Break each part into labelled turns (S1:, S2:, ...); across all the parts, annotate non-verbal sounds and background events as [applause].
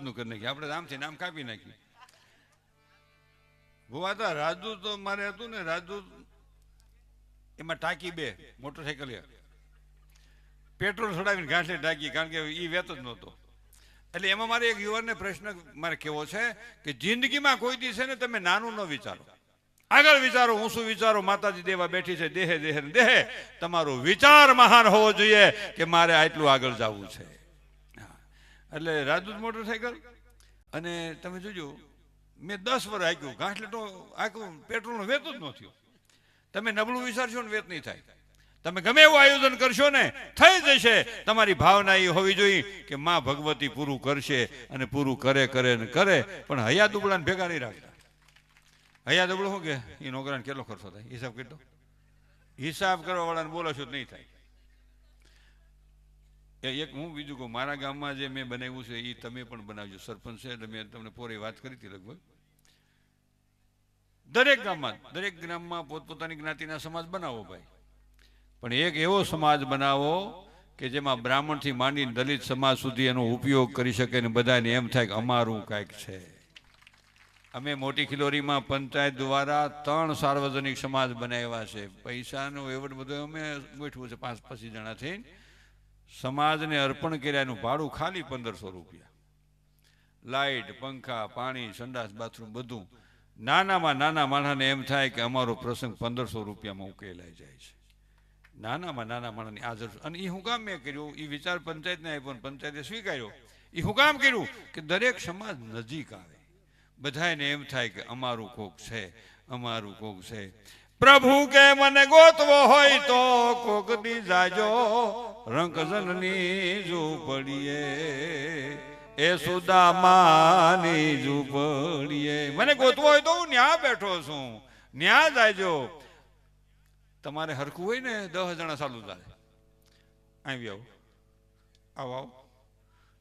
S1: રાજદૂતનું કરી નાખ્યું. આપણે આમથી નામ કાપી નાખ્યું. ભુવા રાજદૂત મારે હતું ને, રાજદૂત એમાં ટાંકી બે મોટરસાયકલ પેટ્રોલ ચડાવીને ઘાસલે ટાંકી, કારણ કે એ વેત જ નહોતો. એટલે એમાં મારે એક યુવાનને પ્રશ્ન મારે કેવો છે કે જિંદગીમાં કોઈ દી છે ને તમે નાનું ન વિચારો. આગળ વિચારો, હું શું વિચારો? માતાજી દેવા બેઠી છે, દેહે દેહે દેહે. તમારો વિચાર મહાન હોવો જોઈએ કે મારે આટલું આગળ જવું છે. એટલે રાજદૂત મોટરસાયકલ. અને તમે જોજો, મેં દસ વર્ષ આગ્યું ઘાસલેટો આખું પેટ્રોલનો વેત જ ન તમે નબળું વિચારશો ને વેત નહીં થાય. તમે ગમે એવું આયોજન કરશો ને, થઈ જશે. તમારી ભાવના એ હોવી જોઈએ કે માં ભગવતી પૂરું કરશે અને પૂરું કરે કરે ને કરે. પણ હયા દુબળાને ભેગા નહીં રાખતા. હયા દુબળો શું કે? એ નોકરાને કેટલો ખર્ચો થાય? હિસાબ કેટલો? હિસાબ કરવા વાળાને બોલાશો નહીં થાય. એક હું બીજું કહું, મારા ગામમાં જે મેં બનાવ્યું છે એ તમે પણ બનાવજો. સરપંચ છે એટલે મેં તમને પોરે વાત કરી હતી લગભગ. દરેક ગામમાં, દરેક ગ્રામમાં પોતપોતાની જ્ઞાતિના સમાજ બનાવો ભાઈ. પણ એક એવો સમાજ બનાવો કે જેમાં બ્રાહ્મણથી માંડીને દલિત સમાજ સુધી એનો ઉપયોગ કરી શકે ને બધાને એમ થાય કે અમારું કાંઈક છે. અમે મોટી ખિલોરીમાં પંચાયત દ્વારા ત્રણ સાર્વજનિક સમાજ બનાવ્યા છે. પૈસાનો એવડ બધો અમે ગોઠવું છે, પાંચ પચીસ જણા થઈને. સમાજને અર્પણ કર્યાનું ભાડું ખાલી પંદરસો રૂપિયા. લાઇટ, પંખા, પાણી, સંડાસ, બાથરૂમ બધું નાનામાં નાના માણસને એમ થાય કે અમારો પ્રસંગ પંદરસો રૂપિયામાં ઉકેલાઈ જાય છે. નાનામાં નાના માણસની હાજર અને એ હું કામ મેં કર્યું? એ વિચાર પંચાયતને આપ્યો પંચાયતે સ્વીકાર્યો. એ હું કામ કર્યું? કે દરેક સમાજ નજીક આવે. બધાને એમ થાય કે અમારું કોક છે, અમારું કોક છે. પ્રભુ કે મને ગોતવો હોય તો કોક દી જાજો રંકજનની ઝૂંપડીએ એ સુદામાની ઝૂંપડીએ મને ગોતવો હોય તો હું ન્યા બેઠો છું. ન્યા જાજો. તમારે હરખું હોય ને દસ જણા સાલું થાય. આવી આવો. આવો આવો.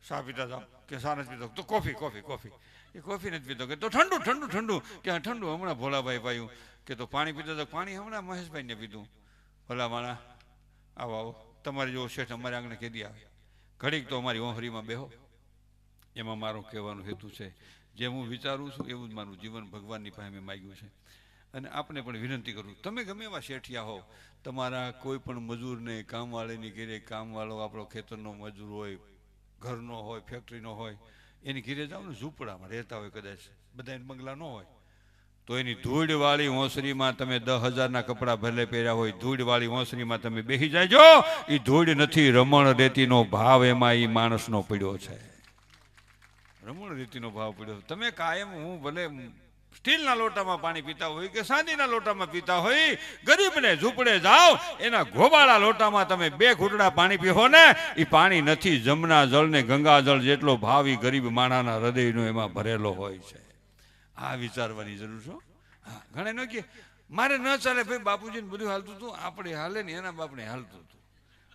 S1: ચા પીતા જાઓ કે શા નથી પીતો. તો કોફી કોફી કોફી. એ કોફી નથી પીતો. કે તો ઠંડુ ઠંડુ ઠંડુ. કે ઠંડુ હમણાં ભોલાભાઈ પાયું. કે તો પાણી પીતા તો પાણી હમણાં મહેશભાઈને પીધું. ભલા માણા આવો આવો. તમારે જેવો શેઠ અમારે આંગણે કેદી આવે. ઘડીક તો અમારી ઓહરીમાં બેહો. એમાં મારો કહેવાનો હેતુ છે. જે હું વિચારું છું, એવું જ મારું જીવન ભગવાનની પાસે મેં માગ્યું છે. અને આપણે પણ વિનંતી કરું તમે ગમે એવા શેઠિયા હો તમારા કોઈ પણ મજૂરને કામવાળીની ઘેરે કામવાળો આપણો ખેતરનો મજૂર હોય ઘરનો હોય ફેક્ટરીનો હોય, એની ઘીરે જાઓ ને ઝૂંપડામાં રહેતા હોય કદાચ બધા બંગલા ન હોય. તો એની ધૂળવાળી હોંસરીમાં તમે દસ હજારના કપડાં ભલે પહેર્યા હોય, ધૂળવાળી હોંસરીમાં તમે બેસી જાયજો એ ધૂળ નથી, રમણ રેતીનો ભાવ એમાં એ માણસનો પડ્યો છે. રમણ રેતીનો ભાવ પડ્યો તમે કાયમ હું ભલે સ્ટીલના લોટામાં પાણી પીતા હોય કે સાંદીના લોટામાં પીતા હોય, ગરીબને ઝૂંપડે જાઓ, એના ઘોબાળા લોટામાં તમે બે ઘૂંટડા પાણી પીહો ને એ પાણી નથી જમના જળ ને ગંગા જળ જેટલો ભાવ ગરીબ માણાના હૃદયનો એમાં ભરેલો હોય છે. આ વિચારવાની જરૂર છો હા. ઘણે ન કે મારે ન ચાલે ભાઈ, બાપુજીને બધું હાલતું હતું, આપણે હાલે ને એના બાપને હાલતું હતું.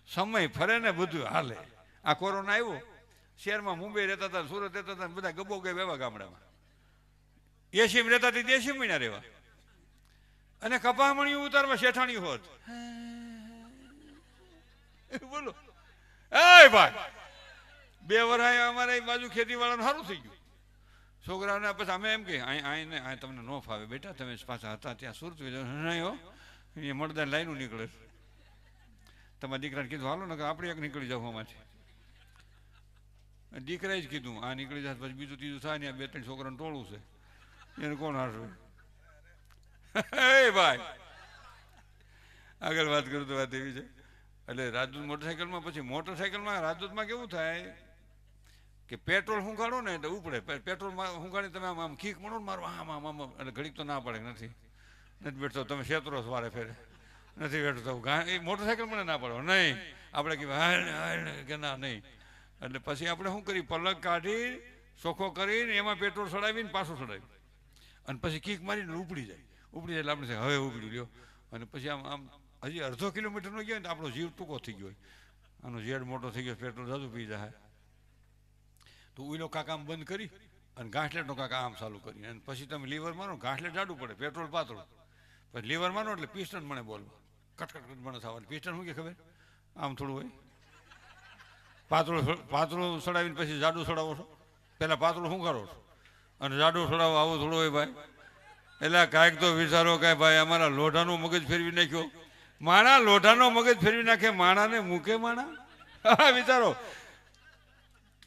S1: સમય ફરે ને બધું હાલે. આ કોરોના આવ્યો. શહેરમાં મુંબઈ રહેતા હતા, સુરત રહેતા હતા બધા ગબો ગઈ એવા ગામડામાં. એસીમ રહેતા હતી દેશી મહિના રહેવા. અને કપામણી ઉતારવા શેઠાણી હોત. બોલો. એ ભાઈ, બે વરાય અમારે બાજુ ખેતી વાળાનું સારું થઈ ગયું. છોકરાઓને પછી અમે એમ કે આઈને અહીં તમને ન ફાવે બેટા, તમે પાછા હતા ત્યાં સુરત હો. એ મળદાર લાઈનું નીકળે. તમારા દીકરાને કીધું, હાલો ને કે આપણે એક નીકળી જાવ આમાંથી. દીકરાએ જ કીધું, આ નીકળી જાય પછી બીજું, ત્રીજું થાય ને બે ત્રણ છોકરાને ટોળું છે. એને કોણ હારવે [laughs] એ ભાઈ. આગળ વાત કરું તો વાત એવી છે. એટલે રાજદૂત મોટરસાયકલમાં, પછી મોટરસાયકલમાં, રાજદૂતમાં કેવું થાય કે પેટ્રોલ હુંકાડો ને એટલે ઉપડે. પે- પેટ્રોલમાં હુંકાડી તમે આમ આમ ખીખ મળો ને મારો, આમ આમ આમ. એટલે ઘડીક તો ના પડે, નથી. નથી બેઠતો તમે છો વારે ફેરે. નથી બેઠતો એ મોટરસાયકલ મને ના પડો. નહીં. આપણે કે હાલ હાલ કે ના, નહીં. એટલે પછી આપણે શું કરી? પલક કાઢી ચોખ્ખો કરીને એમાં પેટ્રોલ ચડાવીને પાછું ચડાવી અને પછી કીક મારીને ઉપડી જાય. ઉપડી જાય એટલે આપણે હવે ઉપડી લ્યો. અને પછી આમ આમ, હજી અડધો કિલોમીટરનો ગયો ને આપણો જીવ ટૂંકો થઈ ગયો. આનો ઝેડ મોટો થઈ ગયો, પેટ્રોલ જાદુ પી જાય. તો ઉઈલો કાકા આમ બંધ કરી અને ગાંઠલેટનો કાકા આમ ચાલુ કરી. અને પછી તમે લીવર મારો ગાંઠલેટ જાડું પડે, પેટ્રોલ પાતળું. પછી લીવર મારો એટલે પિસ્ટન મને બોલવા. કટકટ કટ મને થવાનું. પિસ્ટન શું કે ખબર? આમ થોડું હોય. પાતળું પાતળું ચડાવીને પછી જાડું ચડાવો છો. પહેલાં પાતળું શું કરો છો? અને જાડું સડાવ આવું થોડું હોય ભાઈ. એટલે કાંઈક તો વિચારો કાંઈ ભાઈ અમારા લોઢાનું મગજ ફેરવી નાખ્યો. માણા લોઢાનો મગજ ફેરવી નાખે, માણાને મૂકે માણા? વિચારો.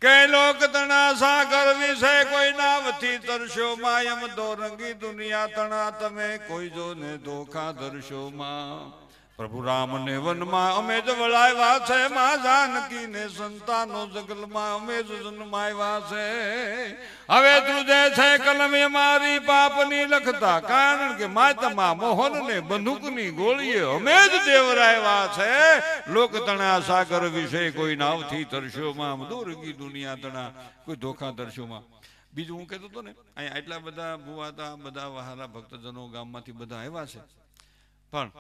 S1: કે લોક તણા સાગર વિશે કોઈ નાવથી તરશો માયમ દોરંગી દુનિયા તણા, તમે કોઈ જો ને ધોખા ધરશો માં. પ્રભુ રામ ને વનમાં અમે જ વળાવ્યા છે, માં જાનકી ને સંતાનો જગલમાં અમે જ જન્માવ્યા છે. હવે ધ્રુજે છે કલમે મારી પાપની લખતા, કારણ કે માતમા મોહન ને બંદૂકની ગોળીએ અમે જ દેવરાવ્યા છે. લોક તણા સાગર વિશે કોઈ નાવથી તરશોમાં દોરગી દુનિયા તણા કોઈ ધોખા તરશોમાં બીજું હું કહેતો હતો ને, અહીંયા એટલા બધા ભુવા બધા વહાલા ભક્તજનો ગામમાંથી બધા આવ્યા છે. પણ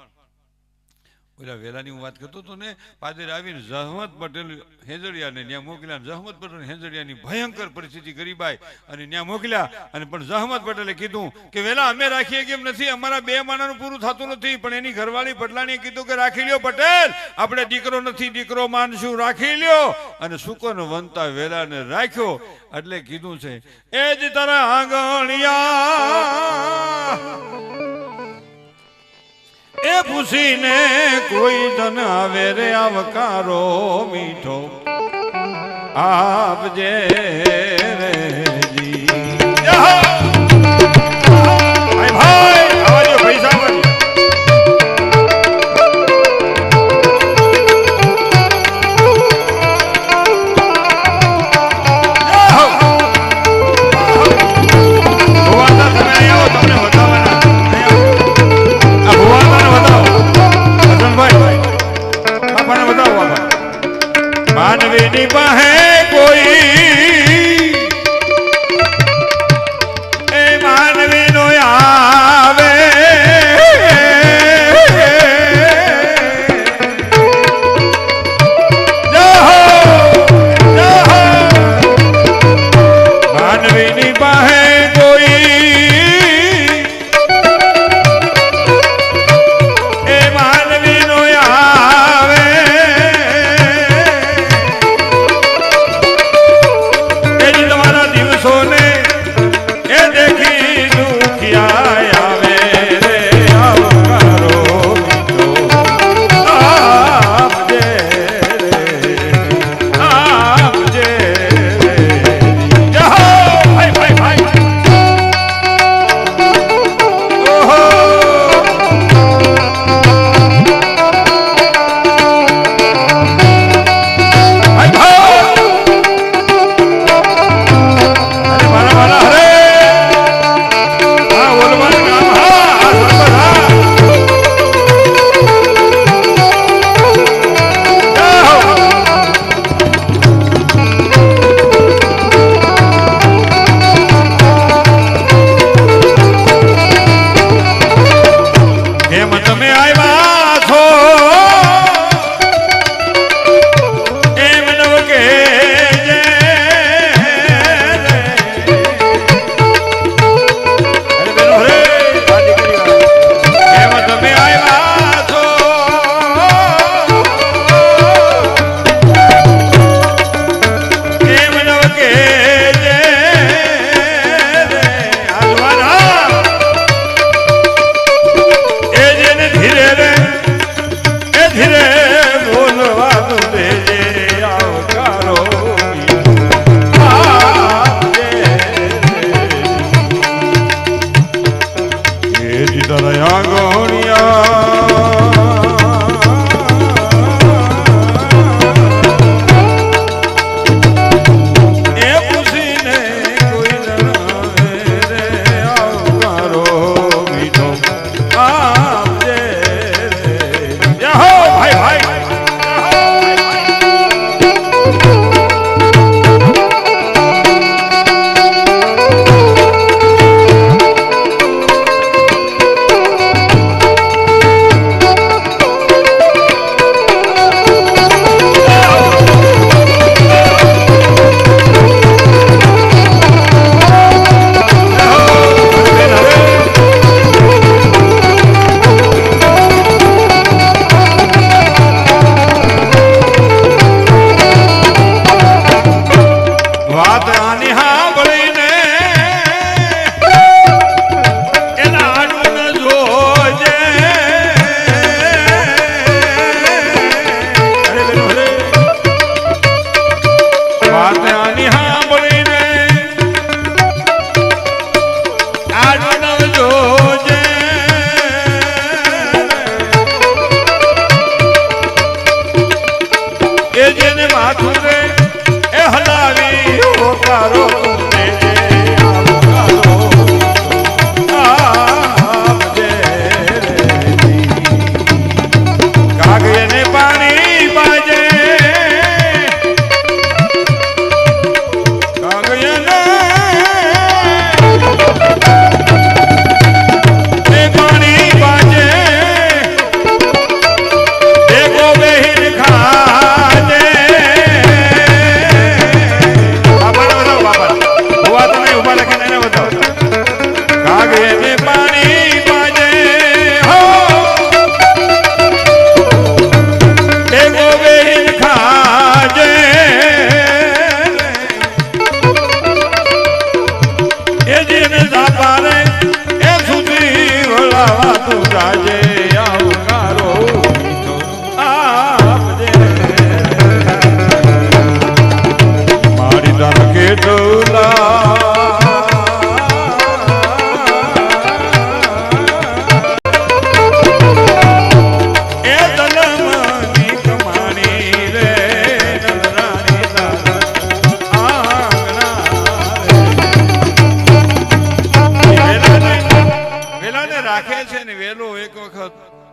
S1: ઓલા વેલાની હું વાત કરતો હતો ને, પાદર આવીને જહમત પટેલ હેજડિયાને ત્યાં મોકલ્યા, જહમત પટેલ હેજડિયાની ભયંકર પરિસ્થિતિ ગરીબાઈ અને ત્યાં મોકલ્યા, અને પણ જહમત પટેલે કીધું કે, વેલા, અમે રાખીએ કેમ નથી? અમારા બે માણાનું પૂરું થતું નથી, પણ એની ઘરવાળી પટલાણીએ કીધું કે, રાખી લ્યો પટેલ, આપણે દીકરો નથી, દીકરો માનશું, રાખી લ્યો. અને સુકોન વંતા વેલાને રાખ્યો, એટલે કીધું છે, એ જ તારા આંગણિયા પૂછીને કોઈ ધન આવે રે આવકારો મીઠો. આપજે રે